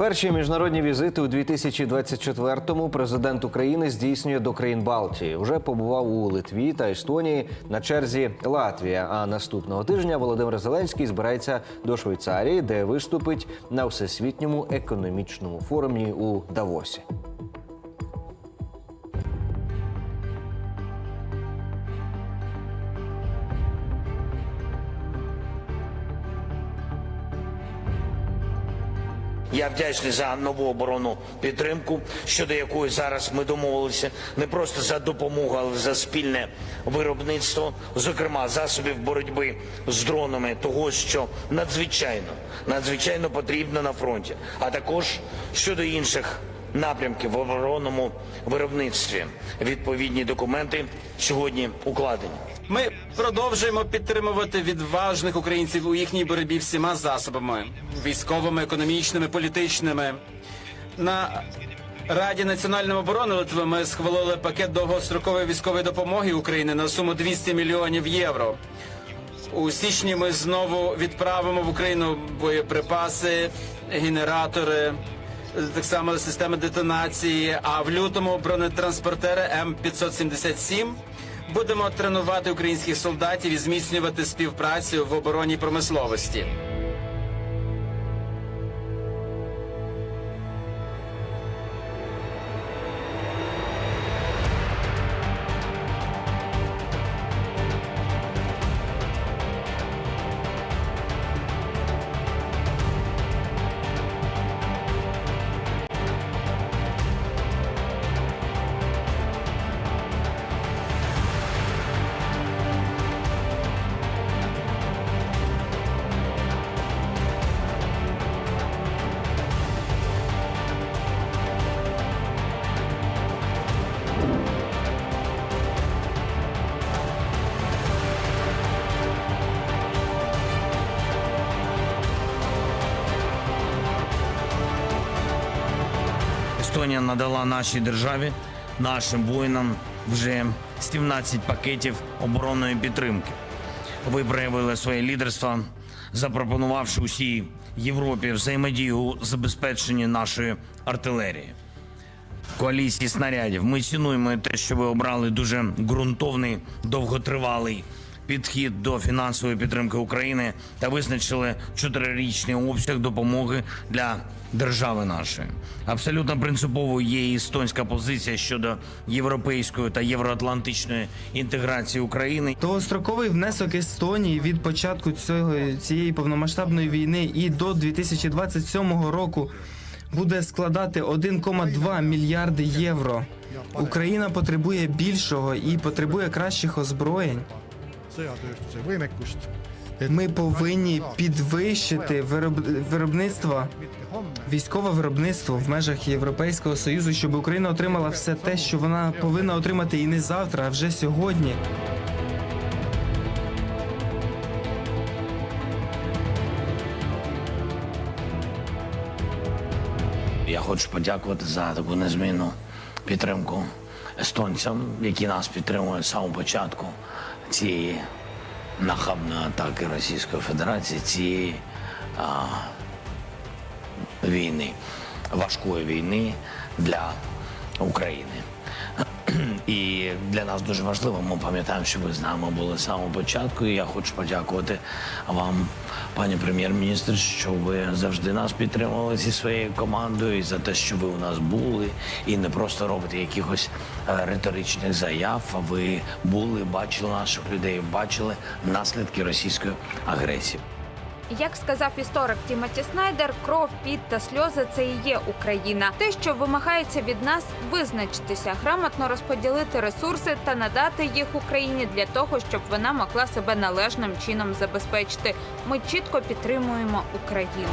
Перші міжнародні візити у 2024-му президент України здійснює до країн Балтії. Уже побував у Литві та Естонії на черзі Латвія. А наступного тижня Володимир Зеленський збирається до Швейцарії, де виступить на всесвітньому економічному форумі у Давосі. Я вдячний за нову оборонну підтримку, щодо якої зараз ми домовилися. Не просто за допомогу, але за спільне виробництво, зокрема засобів боротьби з дронами, того, що надзвичайно надзвичайно потрібно на фронті, а також щодо інших напрямків в оборонному виробництві. Відповідні документи сьогодні укладені. Ми продовжуємо підтримувати відважних українців у їхній боротьбі всіма засобами військовими, економічними, політичними. На Раді національної оборони Литви ми схвалили пакет довгострокової військової допомоги України на суму 200 мільйонів євро. У січні ми знову відправимо в Україну боєприпаси, генератори, так само системи детонації. А в лютому бронетранспортери М577 будемо тренувати українських солдатів і зміцнювати співпрацю в оборонній промисловості. Естонія надала нашій державі, нашим воїнам вже 17 пакетів оборонної підтримки. Ви проявили своє лідерство, запропонувавши усій Європі взаємодію у забезпеченні нашої артилерії. Коаліції снарядів. Ми цінуємо те, що ви обрали дуже ґрунтовний, довготривалий підхід до фінансової підтримки України та визначили чотирирічний обсяг допомоги для держави нашої. Абсолютно принциповою є естонська позиція щодо європейської та євроатлантичної інтеграції України. Довгостроковий внесок Естонії від початку цього, цієї повномасштабної війни і до 2027 року буде складати 1,2 мільярди євро. Україна потребує більшого і потребує кращих озброєнь. Sõjatööstuse võimekust, Ми повинні підвищити вироб... виробництво, військове виробництво в межах Європейського союзу, щоб Україна отримала все те, що вона повинна отримати і не завтра, а вже сьогодні. Я хочу подякувати за таку незмінну підтримку естонцям, які нас підтримують з самого початку цієї нахабної атаки Російської Федерації, цієї а, війни, важкої війни для України. І для нас дуже важливо. Ми пам'ятаємо, що ви з нами були з самого початку. І я хочу подякувати вам, пані прем'єр-міністр, що ви завжди нас підтримували зі своєю командою і за те, що ви у нас були, і не просто робите якихось е, риторичних заяв. А ви були, бачили наших людей, бачили наслідки російської агресії. Як сказав історик Тімоті Снайдер, кров, піт та сльози це і є Україна. Те, що вимагається від нас, визначитися, грамотно розподілити ресурси та надати їх Україні для того, щоб вона могла себе належним чином забезпечити. Ми чітко підтримуємо Україну.